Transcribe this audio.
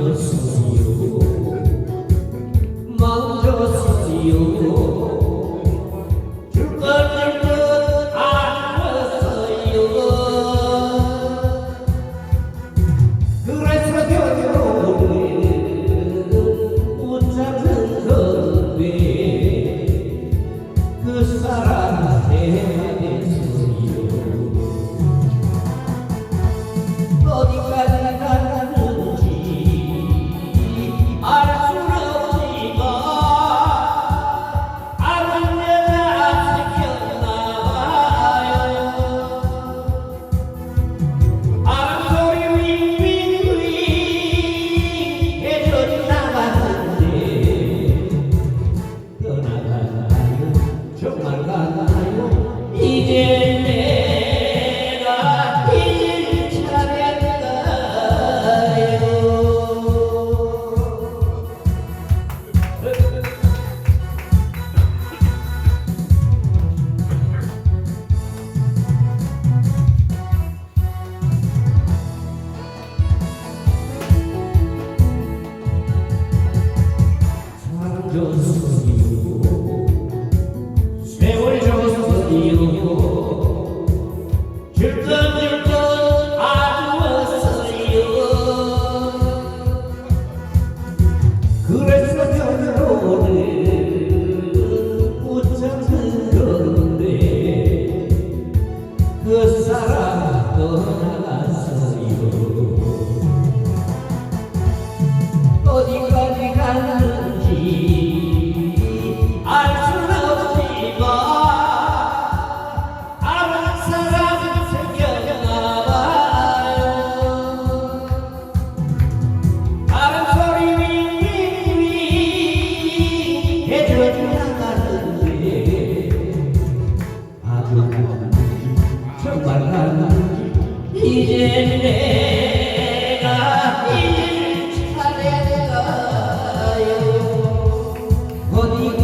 그래 그 사람 떠나갔어요 어디까지 갔는지 내가 일차례가요. 어디